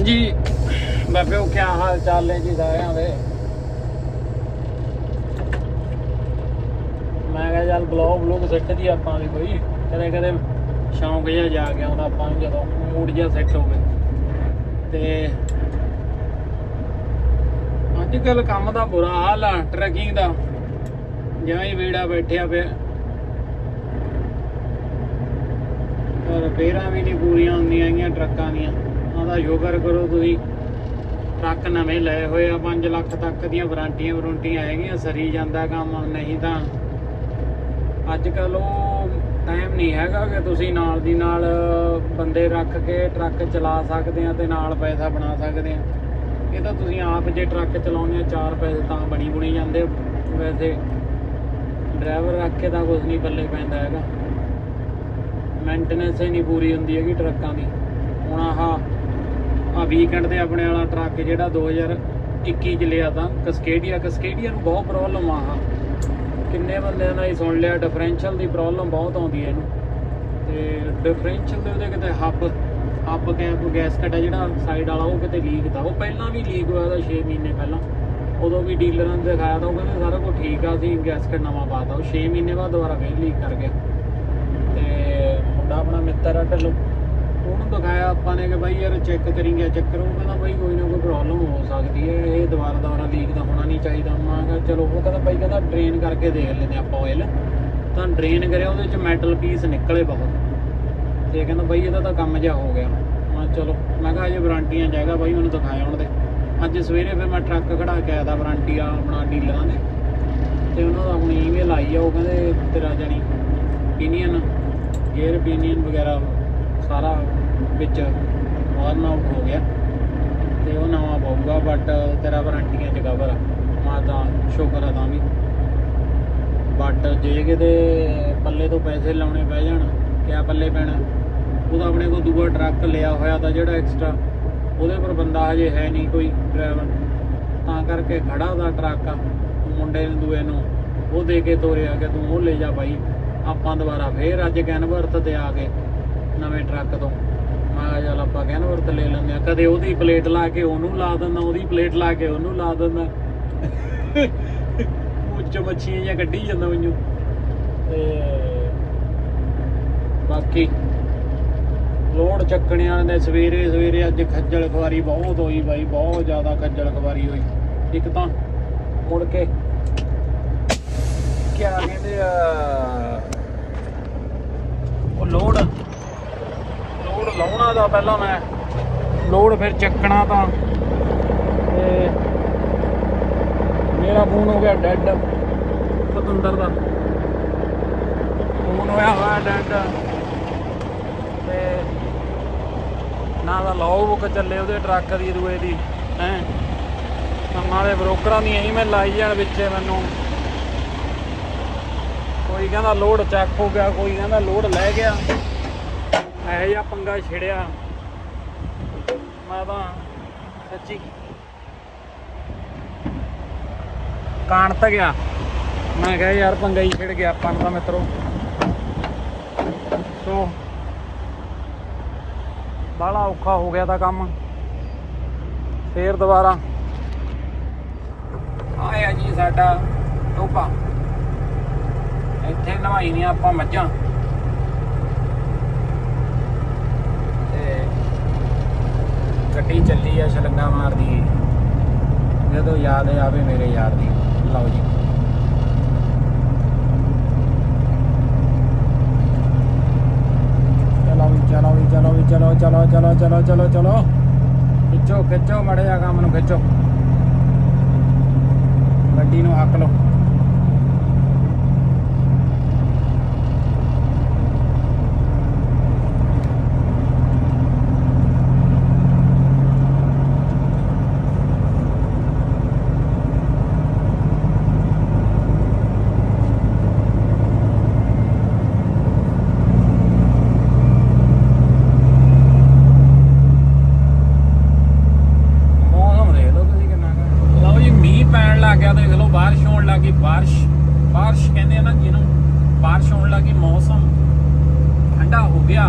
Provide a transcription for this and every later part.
ਹਾਂਜੀ। ਬਾਬਿਓ ਕੀ ਹਾਲ ਚਾਲ ਹੈ ਜੀ ਸਾਰਿਆਂ ਦੇ? ਮੈਂ ਕਿਹਾ ਚੱਲ ਬਲੌਗ ਬਲੌਗ ਸੈੱਟ ਦੀ ਆਪਾਂ ਵੀ ਕੋਈ। ਕਦੇ ਕਦੇ ਸ਼ੌਂਕ ਜਿਹਾ ਜਾ ਗਿਆ ਆਉਂਦਾ ਆਪਾਂ ਜਦੋਂ ਮੂਡ ਜਿਹਾ ਸੈੱਟ ਹੋਵੇ। ਤੇ ਅੱਜ ਕੱਲ ਕੰਮ ਦਾ ਬੁਰਾ ਹਾਲ ਆ ਟਰੈਕਿੰਗ ਦਾ। ਜਿਵੇਂ ਹੀ ਵੀੜਾ ਬੈਠਿਆ ਪਿਆ। ਪਰ ਰਿਪੇਅਰਾਂ ਵੀ ਨਹੀਂ ਪੂਰੀਆਂ ਹੁੰਦੀਆਂ ਹੈਗੀਆਂ ਟਰੱਕਾਂ ਦੀਆਂ। ਉਹਦਾ ਸ਼ੁਕਰ ਕਰੋ ਤੁਸੀਂ। ਟਰੱਕ ਨਵੇਂ ਲਏ ਹੋਏ ਆ 5 ਲੱਖ ਤੱਕ ਦੀਆਂ ਵਾਰੰਟੀਆਂ ਵਾਰੰਟੀਆਂ ਹੈਗੀਆਂ, ਸਰੀ ਜਾਂਦਾ ਕੰਮ, ਨਹੀਂ ਤਾਂ ਅੱਜ ਕੱਲ ਉਹ ਟਾਈਮ ਨਹੀਂ ਹੈਗਾ ਕਿ ਤੁਸੀਂ ਨਾਲ ਦੀ ਨਾਲ ਬੰਦੇ ਰੱਖ ਕੇ ਟਰੱਕ ਚਲਾ ਸਕਦੇ ਆ ਤੇ ਨਾਲ ਪੈਸਾ ਬਣਾ ਸਕਦੇ ਆ। ਇਹ ਤਾਂ ਤੁਸੀਂ ਆਪ ਜੇ ਟਰੱਕ ਚਲਾਉਂਦੇ ਆ, ਚਾਰ ਪੈਸੇ ਤਾਂ ਬਣੀ ਬੁਣੀ ਜਾਂਦੇ ਵੈਸੇ ਡਰਾਈਵਰ ਰੱਖ ਕੇ ਤਾਂ ਕੁਝ ਨਹੀਂ ਪੱਲੇ ਪੈਂਦਾ ਹੈਗਾ। ਮੇਨਟੇਨੈਂਸ ਹੀ ਨਹੀਂ ਪੂਰੀ ਹੁੰਦੀ ਹੈਗੀ ਟਰੱਕਾਂ ਦੀ। ਹੁਣ ਆਹ ਆ ਵੀਕਐਂਡ ਤੇ ਆਪਣੇ ਵਾਲਾ ਟਰੱਕ ਜਿਹੜਾ 2021 ਚ ਲਿਆ ਤਾਂ ਕਸਕੇਡੀਆ ਕਸਕੇਡੀਆ ਨੂੰ ਬਹੁਤ ਪ੍ਰੋਬਲਮ ਆ ਹਾਂ ਕਿੰਨੇ ਬੰਦਿਆਂ ਨਾਲ ਹੀ ਸੁਣ ਲਿਆ ਡਿਫਰੈਂਸ਼ੀਅਲ ਦੀ ਪ੍ਰੋਬਲਮ ਬਹੁਤ ਆਉਂਦੀ ਹੈ ਇਹਨੂੰ। ਤੇ ਡਿਫਰੈਂਸ਼ੀਅਲ ਦੇ ਉਹਦੇ ਕਿਤੇ ਹੱਬ ਹੱਬ ਕੈਂਪ ਗੈਸ ਕੱਟਾ ਜਿਹੜਾ ਸਾਈਡ ਵਾਲਾ, ਉਹ ਕਿਤੇ ਲੀਕ ਤਾਂ। ਉਹ ਪਹਿਲਾਂ ਵੀ ਲੀਕ ਹੋਇਆ ਤਾਂ 6 ਮਹੀਨੇ ਪਹਿਲਾਂ। ਉਦੋਂ ਵੀ ਡੀਲਰਾਂ ਨੇ ਦਿਖਾਇਆ ਤਾਂ, ਉਹ ਕਹਿੰਦੇ ਸਾਰਾ ਕੁਝ ਠੀਕ ਆ ਸੀ ਗੈਸਕਟ ਨਵਾਂ ਪਾਤਾ ਉਹ 6 ਮਹੀਨੇ ਬਾਅਦ ਦੁਬਾਰਾ ਫੇਰ ਲੀਕ ਕਰ ਗਿਆ। ਤੇ ਮੁੰਡਾ ਆਪਣਾ ਮਿੱਤਰ ਆ ਢੱਲੋ। ਉਹਨੂੰ ਦਿਖਾਇਆ ਆਪਾਂ ਨੇ ਕਿ ਬਾਈ ਯਾਰ ਚੈੱਕ ਕਰੀ ਗਿਆ ਚੱਕਰ ਉਹ ਕਹਿੰਦਾ ਬਾਈ ਕੋਈ ਨਾ ਕੋਈ ਪ੍ਰੋਬਲਮ ਹੋ ਸਕਦੀ ਹੈ। ਇਹ ਦੁਬਾਰਾ ਦੁਬਾਰਾ ਲੀਕ ਤਾਂ ਹੋਣਾ ਨਹੀਂ ਚਾਹੀਦਾ। ਮੈਂ ਕਿਹਾ ਚਲੋ, ਉਹ ਕਹਿੰਦਾ ਬਾਈ ਕਹਿੰਦਾ ਡਰੇਨ ਕਰਕੇ ਦੇਖ ਲੈਂਦੇ ਆਪਾਂ ਆਇਲ ਤਾਂ ਡਰੇਨ ਕਰਿਆ, ਉਹਦੇ ਚ ਮੈਟਲ ਪੀਸ ਨਿਕਲੇ ਬਹੁਤ। ਤੇ ਕਹਿੰਦਾ ਬਾਈ ਇਹਦਾ ਤਾਂ ਕੰਮ ਜਿਹਾ ਹੋ ਗਿਆ। ਮੈਂ ਚਲੋ, ਮੈਂ ਕਿਹਾ ਅਜੇ ਵਾਰੰਟੀਆਂ ਜਾਏਗਾ ਬਾਈ ਮੈਨੂੰ ਦਿਖਾਇਆ ਹੁਣ ਦੇ ਅੱਜ ਸਵੇਰੇ ਫਿਰ ਮੈਂ ਟਰੱਕ ਖੜਾ ਕੇ ਆਇਆ ਦਾ ਵਾਰੰਟੀ ਆ ਆਪਣਾ ਡੀਲਰਾਂ ਦੇ ਤੇ ਉਹਨਾਂ ਦਾ ਹੁਣ ਈਮੇਲ ਆਈ ਆ, ਉਹ ਕਹਿੰਦੇ ਤੇਰਾ ਜਾਨੀ ਪੀਨੀਅਨ ਗੇਅਰ ਪੀਨੀਅਨ ਵਗੈਰਾ। ਸਾਰਾ ਵਿੱਚ ਵਾਰਨ ਆਊਟ ਹੋ ਗਿਆ। ਤੇ ਉਹ ਨਵਾਂ ਪਾਊਗਾ ਬਟ ਤੇਰਾ ਵਾਰੰਟੀਆਂ ਚ ਕਵਰ ਆ। ਮੈਂ ਤਾਂ ਸ਼ੁਕਰ ਆ ਤਾਂ ਵੀ। ਬਟ ਜੇ ਕਿਤੇ ਪੱਲੇ ਤੋਂ ਪੈਸੇ ਲਾਉਣੇ ਪੈ ਜਾਣ, ਕਿਆ ਪੱਲੇ ਪੈਣਾ? ਉਹਦਾ ਆਪਣੇ ਕੋਲ ਦੂਆ ਟਰੱਕ ਲਿਆ ਹੋਇਆ ਤਾਂ ਜਿਹੜਾ ਐਕਸਟਰਾ ਉਹਦੇ ਪਰ ਬੰਦਾ ਹਜੇ ਹੈ ਨਹੀਂ ਕੋਈ ਡਰਾਈਵਰ ਤਾਂ ਕਰਕੇ ਖੜਾ ਉਹਦਾ ਟਰੱਕ ਆ ਮੁੰਡੇ ਨੂੰ, ਦੂਏ ਨੂੰ, ਉਹ ਦੇ ਕੇ ਤੋਰਿਆ ਕਿ ਤੂੰ ਉਹ ਲੈ ਜਾ ਬਾਈ। ਆਪਾਂ ਦੁਬਾਰਾ ਫੇਰ ਅੱਜ ਕੈਨਵਰਤ ਤੇ ਆ ਗਏ ਨਵੇਂ ਟਰੱਕ ਤੋਂ। ਮੈਂ ਕਿਹਾ ਚੱਲ ਆਪਾਂ ਕੈਨਵਰਤ ਲੈ ਲੈਂਦੇ ਆ ਕਦੇ ਉਹਦੀ ਪਲੇਟ ਲਾ ਕੇ ਉਹਨੂੰ ਲਾ ਦਿੰਦਾ, ਉਹਦੀ ਪਲੇਟ ਲਾ ਕੇ ਉਹਨੂੰ ਲਾ ਦਿੰਦਾ। ਉੱਚ ਮੱਛੀਆਂ ਜਾਂ ਕੱਢੀ ਜਾਂਦਾ ਮੈਨੂੰ। ਤੇ ਬਾਕੀ ਲੋਡ ਚੱਕਣਿਆਂ ਨੇ ਸਵੇਰੇ ਸਵੇਰੇ ਅੱਜ ਖੱਜਲ ਖਵਾਰੀ ਬਹੁਤ ਹੋਈ ਬਾਈ, ਬਹੁਤ ਜ਼ਿਆਦਾ ਖੱਜਲ ਖਵਾਰੀ ਹੋਈ। ਇੱਕ ਤਾਂ ਮੁੜ ਕੇ ਕਿਆ ਕਹਿੰਦੇ ਆ, ਉਹ ਲੋਡ ਉਹਨਾਂ ਦਾ ਪਹਿਲਾਂ ਮੈਂ ਲੋਡ ਫਿਰ ਚੱਕਣਾ ਤਾਂ ਤੇ ਮੇਰਾ ਫੋਨ ਹੋ ਗਿਆ ਡੈਡ। ਸਤੰਦਰ ਦਾ। ਫੋਨ ਹੋਇਆ ਹੋਇਆ ਡੈਡ। ਤੇ ਨਾ ਦਾ ਲੌਗ ਬੁੱਕ ਚੱਲੇ ਉਹਦੇ ਟਰੱਕ ਦੀ, ਦੂਏ ਦੀ, ਹੈ। ਨਾਲੇ ਬ੍ਰੋਕਰਾਂ ਦੀ ਈਮੇਲ ਲਾਈ ਜਾਣ ਵਿੱਚੇ ਮੈਨੂੰ। ਕੋਈ ਕਹਿੰਦਾ ਲੋਡ ਚੈੱਕ ਹੋ ਗਿਆ, ਕੋਈ ਕਹਿੰਦਾ ਲੋਡ ਲੈ ਗਿਆ। ਇਹੋ ਜਿਹਾ ਪੰਗਾ ਛਿੜਿਆ। ਮੈਂ ਤਾਂ ਸੱਚੀ ਕਾਣਤ ਗਿਆ ਮੈਂ ਕਿਹਾ ਯਾਰ ਪੰਗਾ ਹੀ ਛਿੜ ਗਿਆ ਆਪਾਂ ਨੂੰ ਤਾਂ ਮਿੱਤਰੋ। ਸੋ ਬਾਲਾ ਔਖਾ ਹੋ ਗਿਆ ਤਾਂ ਕੰਮ। ਫੇਰ ਦੁਬਾਰਾ। ਆਇਆ ਜੀ ਸਾਡਾ ਟੋਪਾ ਇੱਥੇ ਨਵਾਈ ਨਹੀਂ ਆਪਾਂ ਮੱਝਾਂ ਤੇ ਗੱਡੀ ਚੱਲੀ ਆ ਛਲੰਗਾ ਮਾਰਦੀ। ਜਦੋਂ ਯਾਦ ਆਵੇ ਮੇਰੇ ਯਾਰ ਦੀ। ਲਓ ਜੀ। ਚਲੋ ਵੀ ਚਲੋ ਵੀ ਚਲੋ ਵੀ, ਚਲੋ ਚਲੋ ਚਲੋ ਚਲੋ ਚਲੋ ਚਲੋ। ਖਿੱਚੋ ਖਿੱਚੋ ਮੜੇ ਜਾ ਕੰਮ ਨੂੰ, ਖਿੱਚੋ। ਗੱਡੀ ਨੂੰ ਹੱਕ ਲਓ ਮੌਸਮ ਦੇਖ ਲਓ ਤੁਸੀਂ ਕਿੰਨਾ ਕੁ ਲਓ ਜੀ ਮੀਂਹ ਪੈਣ ਲੱਗ ਗਿਆ ਦੇਖ ਲਓ ਬਾਰਿਸ਼ ਹੋਣ ਲੱਗੀ ਬਾਰਿਸ਼ ਬਾਰਿਸ਼ ਕਹਿੰਦੇ ਆ ਨਾ ਜਿਹਨੂੰ ਬਾਰਿਸ਼ ਹੋਣ ਲੱਗੀ ਮੌਸਮ ਠੰਡਾ ਹੋ ਗਿਆ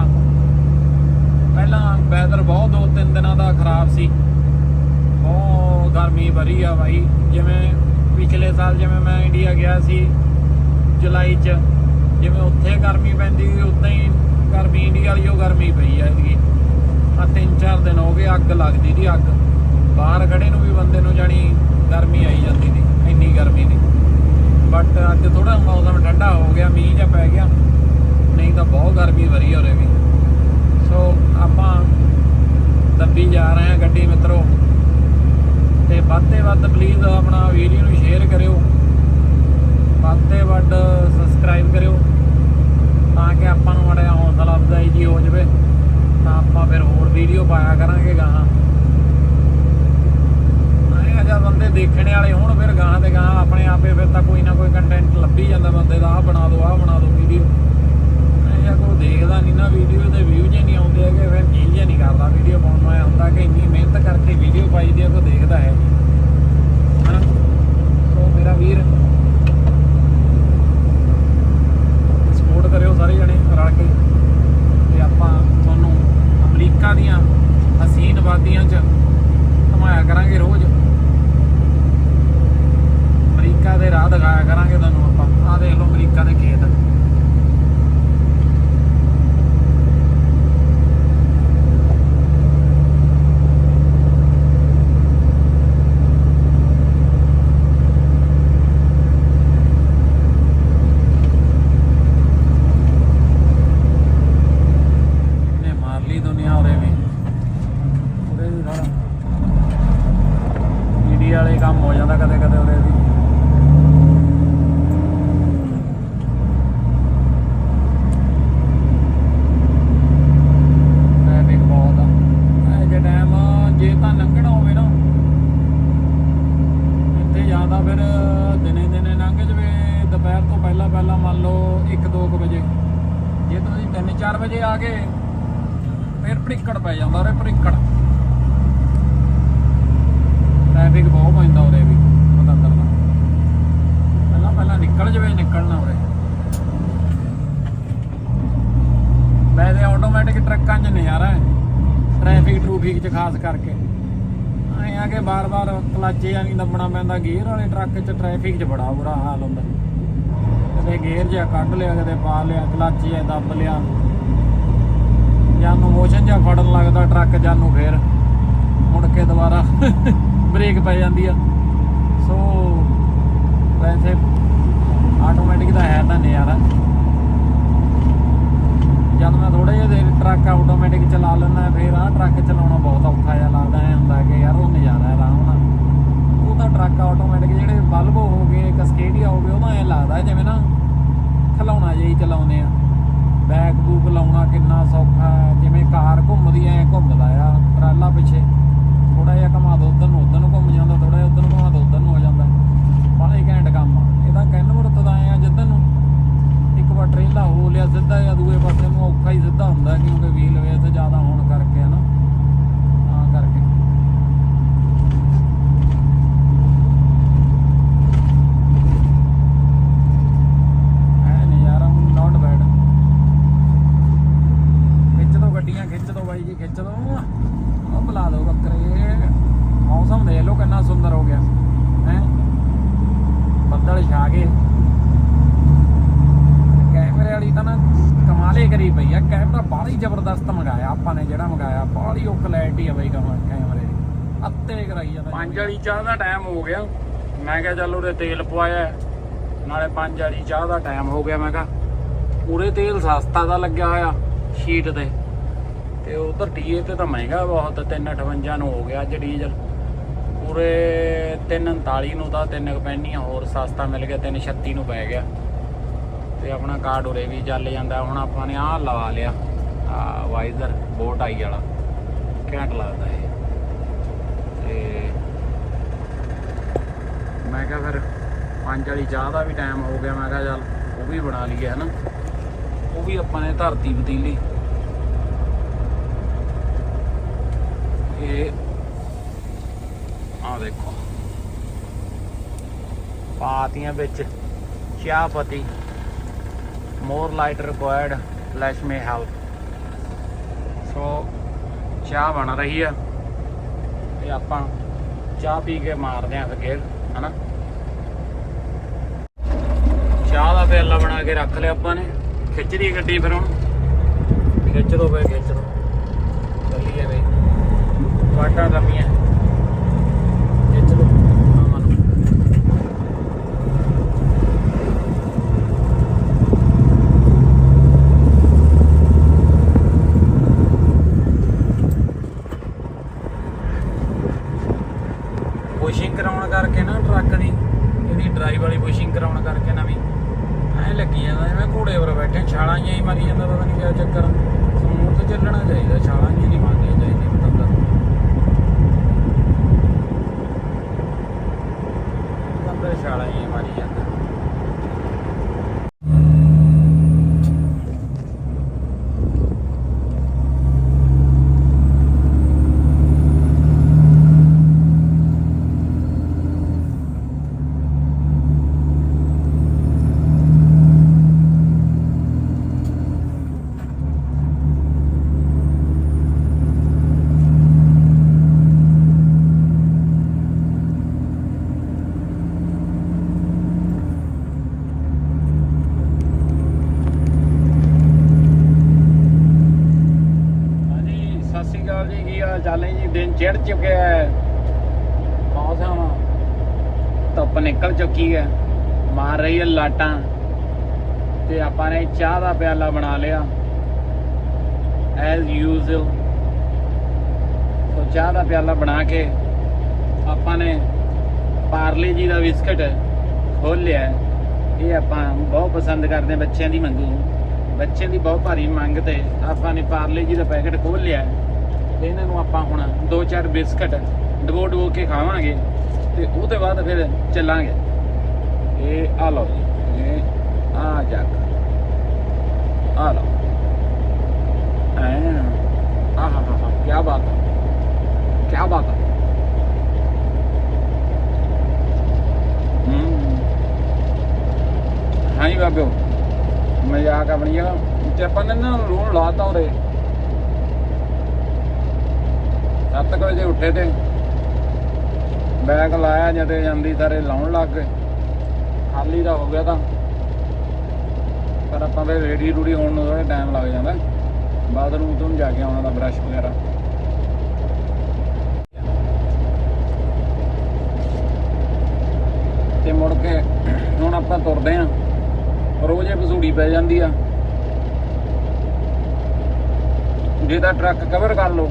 ਪਹਿਲਾਂ ਵੈਦਰ ਬਹੁਤ ਦੋ ਤਿੰਨ ਦਿਨਾਂ ਦਾ ਖਰਾਬ ਵਾਪਸੀ ਬਹੁਤ ਗਰਮੀ ਭਰੀ ਆ ਬਾਈ। ਜਿਵੇਂ ਪਿਛਲੇ ਸਾਲ ਜਿਵੇਂ ਮੈਂ ਇੰਡੀਆ ਗਿਆ ਸੀ ਜੁਲਾਈ 'ਚ, ਜਿਵੇਂ ਉੱਥੇ ਗਰਮੀ ਪੈਂਦੀ ਸੀ, ਉਦਾਂ ਹੀ ਗਰਮੀ ਇੰਡੀਆ ਵਾਲੀ ਉਹ ਗਰਮੀ ਪਈ ਆ ਇਹਦੀ ਆ ਤਿੰਨ ਚਾਰ ਦਿਨ ਹੋ ਗਏ ਅੱਗ ਲੱਗਦੀ ਦੀ ਅੱਗ। ਬਾਹਰ ਖੜੇ ਨੂੰ ਵੀ ਬੰਦੇ ਨੂੰ ਜਾਣੀ ਗਰਮੀ ਆਈ ਜਾਂਦੀ ਸੀ ਇੰਨੀ ਗਰਮੀ ਦੀ। ਬਟ ਅੱਜ ਥੋੜਾ ਮੌਸਮ ਠੰਡਾ ਹੋ ਗਿਆ, ਮੀਂਹ ਜਾਂ ਪੈ ਗਿਆ। ਨਹੀਂ ਤਾਂ ਬਹੁਤ ਗਰਮੀ ਵਰੀ ਹੋ ਰਹੀ ਵੀ। ਸੋ ਆਪਾਂ ਦੱਬੀ ਜਾ ਰਹੇ ਹਾਂ ਗੱਡੀ ਮਿੱਤਰੋ। ਤੇ ਵੱਧ ਤੇ ਵੱਧ ਪਲੀਜ਼ ਆਪਣਾ ਵੀਡੀਓ ਨੂੰ ਸ਼ੇਅਰ ਕਰਿਓ। ਵੱਧ ਤੇ ਵੱਧ ਸਬਸਕ੍ਰਾਈਬ ਕਰਿਓ। ਤਾਂ ਕਿ ਆਪਾਂ ਨੂੰ ਮਾੜਾ ਜਿਹਾ ਹੌਸਲਾ ਅਫਜ਼ਾਈ ਜੀ ਹੋ ਜਾਵੇ। ਤਾਂ ਆਪਾਂ ਫਿਰ ਹੋਰ ਵੀਡੀਓ ਪਾਇਆ ਕਰਾਂਗੇ ਗਾਹਾਂ। ਆਏ ਅਜਾ ਬੰਦੇ ਦੇਖਣ ਵਾਲੇ ਹੋਣ ਫਿਰ ਗਾਹਾਂ ਤੇ ਗਾਹਾਂ ਆਪਣੇ ਆਪੇ ਫਿਰ ਤਾਂ ਕੋਈ ਨਾ ਕੋਈ ਕੰਟੈਂਟ ਲੱਭੀ ਜਾਂਦਾ ਬੰਦੇ ਦਾ। ਆਹ ਬਣਾ ਦਿਓ ਆਹ ਬਣਾ ਦਿਓ ਵੀਡੀਓ ਇਹ ਕੋਈ ਦੇਖਦਾ ਨਹੀਂ ਨਾ ਵੀਡੀਓ ਦੇ ਵਿਊ ਜੇ ਨਹੀਂ ਆਉਂਦੇ ਹੈਗੇ, ਫਿਰ ਜੀ ਜੇ ਨਹੀਂ ਕਰਦਾ ਵੀਡੀਓ ਪਾਉਣ ਨੂੰ। ਐਂ ਹੁੰਦਾ ਕਿ ਇੰਨੀ ਮਿਹਨਤ ਕਰਕੇ ਵੀਡੀਓ ਪਾਈ ਦੀ ਆ, ਕੋਈ ਦੇਖਦਾ ਹੈ ਨਹੀਂ ਹਨਾ ਸੋ ਮੇਰਾ ਵੀਰ ਸਪੋਰਟ ਕਰਿਓ ਸਾਰੇ ਜਣੇ ਰਲ ਕੇ ਤੇ ਆਪਾਂ ਤੁਹਾਨੂੰ ਅਮਰੀਕਾ ਦੀਆਂ ਹਸੀਨ ਵਾਦੀਆਂ 'ਚ ਘੁਮਾਇਆ ਕਰਾਂਗੇ ਰੋਜ਼ ਅਮਰੀਕਾ ਦੇ ਰਾਹ ਦਿਖਾਇਆ ਕਰਾਂਗੇ ਤੁਹਾਨੂੰ ਆਪਾਂ ਆਹ ਦੇਖ ਲਓ ਅਮਰੀਕਾ ਦੇ ਖੇਤ ਨੇ ਮਾਰ ਲਈ ਦੁਨੀਆ ਉਰੇ ਵੀ ਉਰੇ ਵੀ ਥੋੜਾ ਮੀਡੀਆ ਵਾਲੇ ਕੰਮ ਹੋ ਜਾਂਦਾ ਕਦੇ ਕਦੇ ਉਰੇ ਵੀ ਟ੍ਰੈਫਿਕ ਬਹੁਤ ਆ ਇਹ ਜੇ ਟਾਈਮ ਜੇ ਤਾਂ ਲੰਘਣਾ ਹੋਵੇ ਨਾ ਇੱਥੇ ਜਾਂਦਾ ਫਿਰ ਦਿਨੇ ਦਿਨੇ ਲੰਘ ਜਵੇ, ਦੁਪਹਿਰ ਤੋਂ ਪਹਿਲਾਂ ਪਹਿਲਾਂ ਮੰਨ ਲਓ 1-2 ਵਜੇ। ਜੇ ਤੁਸੀਂ 3-4 ਵਜੇ ਆ ਗਏ, ਫਿਰ ਭੜਿੱਕੜ ਪੈ ਜਾਂਦਾ ਉਰੇ, ਭੜਿੱਕੜ। ਟ੍ਰੈਫਿਕ ਬਹੁਤ ਪੈਂਦਾ ਉਰੇ ਵੀ, ਪਤੰਦਰ ਦਾ। ਪਹਿਲਾਂ ਪਹਿਲਾਂ ਨਿਕਲ ਜਵੇ, ਨਿਕਲਣਾ ਉਰੇ। ਵੈਸੇ ਆਟੋਮੈਟਿਕ ਟਰੱਕਾਂ 'ਚ ਨਜ਼ਾਰਾ ਹੈ ਟ੍ਰੈਫਿਕ ਟਰੂਫਿਕ 'ਚ ਖਾਸ ਕਰਕੇ। ਐਂ ਆ ਕਿ ਬਾਰ-ਬਾਰ ਕਲੱਚ ਜਾਂ ਨਹੀਂ ਦੱਬਣਾ ਪੈਂਦਾ, ਗੇਅਰ ਵਾਲੇ ਟਰੱਕ 'ਚ ਟ੍ਰੈਫਿਕ 'ਚ ਬੜਾ ਬੁਰਾ ਹਾਲ ਹੁੰਦਾ। ਕਦੇ ਗੇਅਰ ਜਿਹਾ ਕੱਢ ਲਿਆ ਕਦੇ ਪਾ ਲਿਆ, ਕਲੱਚ ਜਿਹਾ ਦੱਬ ਲਿਆ। ਜਾਨੂੰ ਮੋਸ਼ਨ ਜਿਹਾ ਫੜਨ ਲੱਗਦਾ ਟਰੱਕ ਜਾਨੂੰ ਫੇਰ ਮੁੜ ਕੇ ਦੁਬਾਰਾ ਬ੍ਰੇਕ ਪੈ ਜਾਂਦੀ ਆ। ਸੋ ਵੈਸੇ ਆਟੋਮੈਟਿਕ ਦਾ ਹੈ ਤਾਂ ਨਜ਼ਾਰਾ। ਜਦ ਮੈਂ ਥੋੜੇ ਜਿਹਾ ਦੇਰ ਟਰੱਕ ਆਟੋਮੈਟਿਕ ਚਲਾ ਲੈਂਦਾ, ਫਿਰ ਆਹ ਟਰੱਕ ਚਲਾਉਣਾ ਬਹੁਤ ਔਖਾ ਜਿਹਾ ਲੱਗਦਾ, ਐ ਹੁੰਦਾ ਕਿ ਯਾਰ ਉਹ ਨਜ਼ਾਰਾ ਹੈ ਆਰਾਮ ਨਾਲ। ਉਹ ਤਾਂ ਟਰੱਕ ਆਟੋਮੈਟਿਕ ਜਿਹੜੇ ਬਲਬੋ ਹੋ ਗਏ ਕਸਕੇਡੀਆ ਹੋ ਗਏ ਉਹਦਾ ਐ ਲੱਗਦਾ ਜਿਵੇਂ ਨਾ ਖਲਾਉਣਾ ਜਿਹੀ ਚਲਾਉਂਦੇ ਆ। ਬੈਕ ਬੂਕ ਲਾਉਣਾ ਕਿੰਨਾ ਸੌਖਾ, ਜਿਵੇਂ ਕਾਰ ਘੁੰਮਦੀ ਐ ਘੁੰਮਦਾ ਆ, ਟਰਾਲਾ ਪਿੱਛੇ। ਥੋੜਾ ਜਿਹਾ ਘੁਮਾ ਦੋ, ਉਧਰ ਨੂੰ ਉਧਰ ਨੂੰ ਘੁੰਮ ਜਾਂਦਾ ਥੋੜਾ ਜਿਹਾ ਉਧਰ ਨੂੰ ਘੁੰਮਾ ਦੋ, ਉਧਰ ਨੂੰ ਹੋ ਜਾਂਦਾ। ਬੜਾ ਹੀ ਘੈਂਟ ਕੰਮ ਆ। ਇਹਦਾ ਕਹਿਣ ਵਰਤਦਾ ਆ ਜਿੱਧਰ ਨੂੰ ਇੱਕ ਵਾਰ ਟ੍ਰੇਲਾ ਹੋ ਲਿਆ ਸਿੱਧਾ ਜਾਂ ਦੂਏ ਪਾਸੇ ਨੂੰ ਔਖਾ ਹੀ ਸਿੱਧਾ ਹੁੰਦਾ, ਕਿਉਂਕਿ ਵੀਲ ਵੇਸ ਜ਼ਿਆਦਾ ਹੋਣ ਕਰਕੇ ਹਨਾ ਤਾਂ ਕਰਕੇ ਐ ਨਜ਼ਾਰਾ ਨਾਟ ਬੈਡ ਖਿੱਚ ਦੋ ਗੱਡੀਆਂ ਖਿੱਚ ਦੋ ਬਾਈ ਜੀ ਖਿੱਚ ਦੋ ਉਹ ਬੁਲਾ ਦੋ ਬੱਕਰੇ ਮੌਸਮ ਦੇਖ ਲਓ ਕਿੰਨਾ ਸੁੰਦਰ ਹੋ ਗਿਆ ਹੈ ਬੱਦਲ ਛਾ ਗਏ ਕੈਮਰੇ ਵਾਲੀ ਤਾਂ ਨਾ ਕਮਾਲੇ ਕਰੀ ਪਈ ਆ ਕੈਮਰਾ ਬਾਹਲਾ ਹੀ ਜ਼ਬਰਦਸਤ ਮੰਗਾਇਆ ਆਪਾਂ ਨੇ ਜਿਹੜਾ ਮੰਗਾਇਆ ਬਾਹਲੀ ਉਹ ਕੁਆਲਿਟੀ ਆ ਬਈ ਕਮਾ ਕੈਮਰੇ ਦੀ ਅੱਤੇ ਕਰਾਈ ਜਾਂਦਾ ਪੰਜ ਵਾਲੀ ਚਾਹ ਦਾ ਟਾਈਮ ਹੋ ਗਿਆ। ਮੈਂ ਕਿਹਾ ਚੱਲ ਉਹਦੇ ਤੇਲ ਪਵਾਇਆ ਨਾਲੇ ਪੰਜ ਵਾਲੀ ਚਾਹ ਦਾ ਟਾਈਮ ਹੋ ਗਿਆ। ਮੈਂ ਕਿਹਾ ਉਰੇ ਤੇਲ ਸਸਤਾ ਦਾ ਲੱਗਿਆ ਹੋਇਆ ਸ਼ੀਟ ਤੇ। ਤੇ ਉਧਰ ਡੀਏ ਤੇ ਤਾਂ ਮਹਿੰਗਾ ਬਹੁਤ 358 ਨੂੰ ਹੋ ਗਿਆ ਅੱਜ ਡੀਜ਼ਲ। ਪੂਰੇ 339 ਨੂੰ ਤਾਂ ਤਿੰਨ ਕੁ ਪੈਣੀਆਂ ਹੋਰ ਸਸਤਾ ਮਿਲ ਗਿਆ 336 ਨੂੰ ਪੈ ਗਿਆ। ਤੇ ਆਪਣਾ ਕਾਰਡ ਉਰੇ ਵੀ ਚੱਲ ਜਾਂਦਾ। ਹੁਣ ਆਪਾਂ ਨੇ ਆਹ ਲਵਾ ਲਿਆ। ਆ ਵਾਈਜ਼ਰ ਬੋਟ ਆਈ ਵਾਲਾ। ਘੈਂਟ ਲੱਗਦਾ ਹੈ ਤੇ ਮੈਂ ਕਿਹਾ ਫਿਰ ਪੰਜ ਵਾਲੀ ਚਾਹ ਦਾ ਵੀ ਟਾਈਮ ਹੋ ਗਿਆ, ਮੈਂ ਕਿਹਾ ਚੱਲ ਉਹ ਵੀ ਬਣਾ ਲਈਏ, ਹਨਾ? ਉਹ ਵੀ ਆਪਾਂ ਨੇ ਧਰਤੀ ਪਤੀਲੀ ਇਹ ਆ ਦੇਖੋ, ਪਾਤੀਆਂ ਵਿੱਚ ਚਾਹ ਪਤੀ more light required flash may help so ਚਾਹ ਬਣ ਰਹੀ ਆ, ਤੇ ਆਪਾਂ ਚਾਹ ਪੀ ਕੇ ਮਾਰਦੇ ਆਂ ਫੇਰ। ਹਨਾ? ਚਾਹ ਦਾ ਪਿਆਲਾ ਬਣਾ ਕੇ ਰੱਖ ਲਿਆ ਆਪਾਂ ਨੇ। ਖਿੱਚ ਦੀ ਗੱਡੀ ਫਿਰ ਹੁਣ। ਖਿੱਚ ਦੋ ਬਈ, ਖਿੱਚ ਦੋ। ਚੱਲੀਏ ਬਈ। ਵਾਟਾਂ ਲੰਮੀਆਂ ਖਿੱਚ ਦੋ ਅਮਨ ਪੁਸ਼ਿੰਗ ਕਰਾਉਣ ਕਰਕੇ ਨਾ ਟਰੱਕ ਦੀ ਇਹਦੀ ਡਰਾਈਵ ਵਾਲੀ ਪੁਸ਼ਿੰਗ ਕਰਾਉਣ ਕਰਕੇ ਨਾ ਵੀ ਐ ਲੱਗੀ ਜਾਂਦਾ ਜਿਵੇਂ ਘੋੜੇ ਉੱਪਰ ਬੈਠੇ ਛਾਲਾਂ ਜਿਹੀਆਂ ਹੀ ਮਾਰੀ ਜਾਂਦਾ, ਪਤਾ ਨਹੀਂ ਕਿਆ ਚੱਕਰ। ਸਮੂਥ ਚੱਲਣਾ ਚਾਹੀਦਾ, ਛਾਲਾਂ ਜਿਹੀਆਂ ਨਹੀਂ ਮਾਰਨੀਆਂ ਚਾਹੀਦੀਆਂ ਪਤੰਦਰ ਪਤੰਦਰ ਛਾਲਾਂ ਜਿਹੀਆਂ ਮਾਰੀ ਜਾਂਦਾ ਹਾਂਜੀ ਸਤਿ ਸ਼੍ਰੀ ਅਕਾਲ ਜੀ ਕੀ ਹਾਲ ਚਾਲ ਹੈ ਜੀ ਦਿਨ ਚੜ ਚੁੱਕਿਆ ਹੈ ਮੌਸਮ ਧੁੱਪ ਨਿਕਲ ਚੁੱਕੀ ਹੈ ਮਾਰ ਰਹੀ ਤੇ ਆਪਾਂ ਨੇ ਚਾਹ ਦਾ ਪਿਆਲਾ ਬਣਾ ਲਿਆ। ਐਜ਼ ਯੂਜ਼ੁਅਲ ਸੋ ਚਾਹ ਦਾ ਪਿਆਲਾ ਬਣਾ ਕੇ ਆਪਾਂ ਨੇ ਪਾਰਲੇ ਜੀ ਦਾ ਬਿਸਕਟ ਖੋਲ ਲਿਆ ਇਹ ਆਪਾਂ ਬਹੁਤ ਪਸੰਦ ਕਰਦੇ ਬੱਚਿਆਂ ਦੀ ਮੰਗੂ ਬੱਚਿਆਂ ਦੀ ਬਹੁਤ ਭਾਰੀ ਮੰਗ ਤੇ ਆਪਾਂ ਨੇ ਪਾਰਲੇ ਜੀ ਦਾ ਪੈਕਟ ਖੋਲ ਲਿਆ ਹੈ। ਤੇ ਇਹਨਾਂ ਨੂੰ ਆਪਾਂ ਹੁਣ ਦੋ ਚਾਰ ਬਿਸਕਟ ਡਬੋ ਡਬੋ ਕੇ ਖਾਵਾਂਗੇ ਤੇ ਉਹ ਤੋਂ ਬਾਅਦ ਫਿਰ ਚੱਲਾਂਗੇ। ਇਹ ਆ ਲਓ ਜੀ ਇਹ ਆ ਜਾ ਆ ਲਓ। ਐ। ਆ ਹਾ ਹਾ ਹਾ। ਕੀ ਬਾਤ ਹੈ। ਕੀ ਬਾਤ ਬਾਬਿਓ, ਮਜ਼ਾਕ ਆਪਣੀ ਆ। ਤੇ ਆਪਾਂ ਨੇ ਨਾ ਰੂਲ ਲਾਤਾ ਉਰੇ। ਸੱਤ ਕੁ ਵਜੇ ਉੱਠੇ ਤੇ। ਬੈਗ ਲਾਇਆ ਜਦੇ ਜਾਂਦੀ ਸਾਰੇ ਲਾਉਣ ਲੱਗ ਗਏ। ਖਾਲੀ ਦਾ ਹੋ ਗਿਆ ਤਾਂ। ਪਰ ਆਪਾਂ ਦੇ ਰੇਡੀ ਰੂੜੀ ਹੋਣ ਨੂੰ ਥੋੜਾ ਟਾਈਮ ਲੱਗ ਜਾਂਦਾ। ਬਾਥਰੂਮ ਤੋਂ ਜਾ ਕੇ ਆਉਣਾ ਦਾ ਬ੍ਰਸ਼ ਵਗੈਰਾ। ਤੇ ਮੁੜ ਕੇ ਹੁਣ ਆਪਾਂ ਤੁਰਦੇ ਆਂ ਰੋਜ਼ੇ ਪਸੂੜੀ ਪੈ ਜਾਂਦੀ ਆ। ਜੇ ਤਾਂ ਟਰੱਕ ਕਵਰ ਕਰ ਲਓ,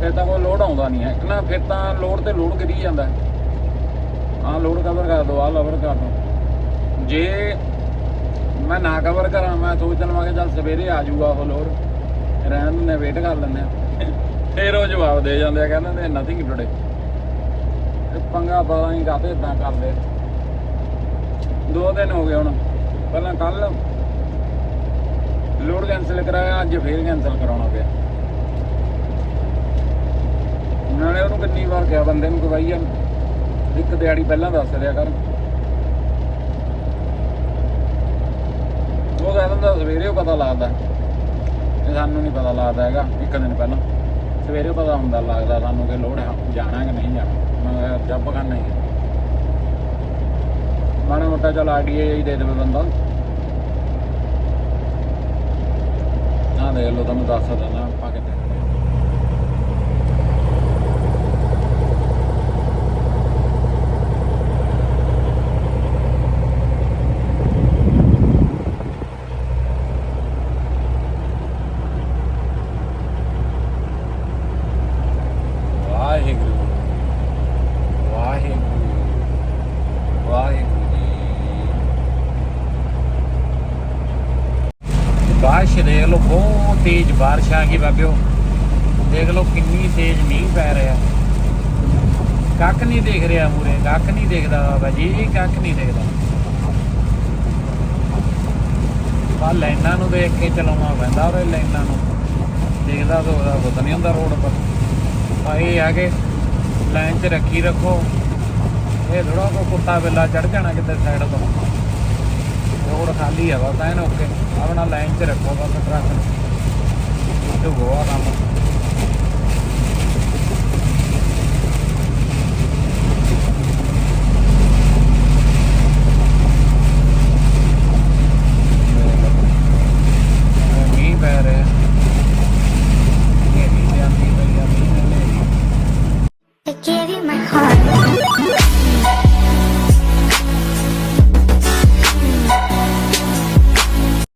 ਫਿਰ ਤਾਂ ਕੋਈ ਲੋਡ ਆਉਂਦਾ ਨਹੀਂ ਹੈ ਇੱਕ ਨਾ ਫਿਰ ਤਾਂ ਲੋਡ ਤੇ ਲੋਡ ਕਰੀ ਜਾਂਦਾ। ਆਹ ਲੋਡ ਕਵਰ ਕਰ ਦੋ ਆਹ ਲਵਰ ਕਰ ਦੋ। ਜੇ ਮੈਂ ਨਾ ਕਵਰ ਕਰਾਂ, ਮੈਂ ਸੋਚਦਾ ਮੈਂ ਕਿ ਚੱਲ ਸਵੇਰੇ ਆ ਜਾਊਗਾ ਉਹ ਲੋਡ ਰਹਿਣ ਦਿੰਦੇ ਵੇਟ ਕਰ ਲੈਂਦੇ ਆ ਫਿਰ ਉਹ ਜਵਾਬ ਦੇ ਜਾਂਦੇ ਆ, ਕਹਿੰਦੇ ਨੇ ਨਥਿੰਗ ਟੁਡੇ ਪੰਗਾ ਪਤਾ ਨਹੀਂ ਕਾਹਤੇ ਇਦਾਂ ਕਰਦੇ? ਦੋ ਦਿਨ ਹੋ ਗਏ ਹੁਣ। ਪਹਿਲਾਂ ਕੱਲ ਲੋਡ ਕੈਨਸਲ ਕਰਾਇਆ, ਅੱਜ ਫੇਰ ਕੈਨਸਲ ਕਰਾਉਣਾ ਪਿਆ। ਨਾਲੇ ਉਹਨੂੰ ਕਿੰਨੀ ਵਾਰ ਕਿਹਾ ਬੰਦੇ ਨੂੰ ਕਿ ਬਾਈ ਇੱਕ ਦਿਹਾੜੀ ਪਹਿਲਾਂ ਦੱਸ ਦਿਆ ਕਰ। ਉਹ ਕਹਿ ਦਿੰਦਾ, ਸਵੇਰੇ ਉਹ ਪਤਾ ਲੱਗਦਾ। ਇਹ ਸਾਨੂੰ ਨਹੀਂ ਪਤਾ ਲੱਗਦਾ ਹੈਗਾ, ਇੱਕ ਦਿਨ ਪਹਿਲਾਂ। ਸਵੇਰੇ ਪਤਾ ਹੁੰਦਾ ਲੱਗਦਾ ਸਾਨੂੰ ਕਿ ਲੋੜ ਹੈ, ਜਾਣਾ ਕਿ ਨਹੀਂ ਜਾਣਾ। ਮੈਂ ਕਿਹਾ, ਜੱਬ ਕਰਨਾ ਹੀ। ਹੈ। ਮਾੜਾ ਮੋਟਾ ਚਲ ਆਈਡੀਆ ਹੀ ਦੇ ਦੇਵੇ ਬੰਦਾ। ਆ ਦੇਖ ਲਓ, ਤੁਹਾਨੂੰ ਦੱਸ ਦਿੰਦਾ ਆਪਾਂ ਕਿਤੇ ਬਾਰਿਸ਼ ਦੇਖ ਲਓ, ਬਹੁਤ ਤੇਜ਼ ਬਾਰਿਸ਼ ਆ ਗਈ ਬਾਬਿਓ। ਦੇਖ ਲਓ ਕਿੰਨੀ ਤੇਜ਼ ਮੀਂਹ ਪੈ ਰਿਹਾ। ਕੱਖ ਨਹੀਂ ਦੇਖ ਰਿਹਾ ਮੂਰੇ ਕੱਖ ਨਹੀਂ ਦੇਖਦਾ ਬਾਬਾ ਜੀ, ਕੱਖ ਨਹੀਂ ਦੇਖਦਾ। ਆ ਲਾਈਨਾਂ ਨੂੰ ਦੇਖ ਕੇ ਚਲਾਉਣਾ ਪੈਂਦਾ ਉਹ ਲਾਈਨਾਂ ਨੂੰ। ਦੇਖਦਾ ਤਾਂ ਉਹਦਾ ਪਤਾ ਨਹੀਂ ਹੁੰਦਾ ਰੋਡ ਪਰ। ਆ ਇਹ ਆ ਕਿ ਲਾਈਨ 'ਚ ਰੱਖੀ ਰੱਖੋ। ਇਹ ਥੋੜਾ ਕੋ ਕੁੱਤਾ ਬਿੱਲਾ ਚੜ ਜਾਣਾ ਕਿਤੇ ਸਾਈਡ ਤੋਂ। ਰੋਡ ਖਾਲੀ ਆ ਬਸ ਐਨ ਓਕੇ ਆਪਣਾ ਲਾਈਨ 'ਚ ਰੱਖੋ ਬਸ ਟਰੱਕ ਨੂੰ ਇਹ ਕੰਮ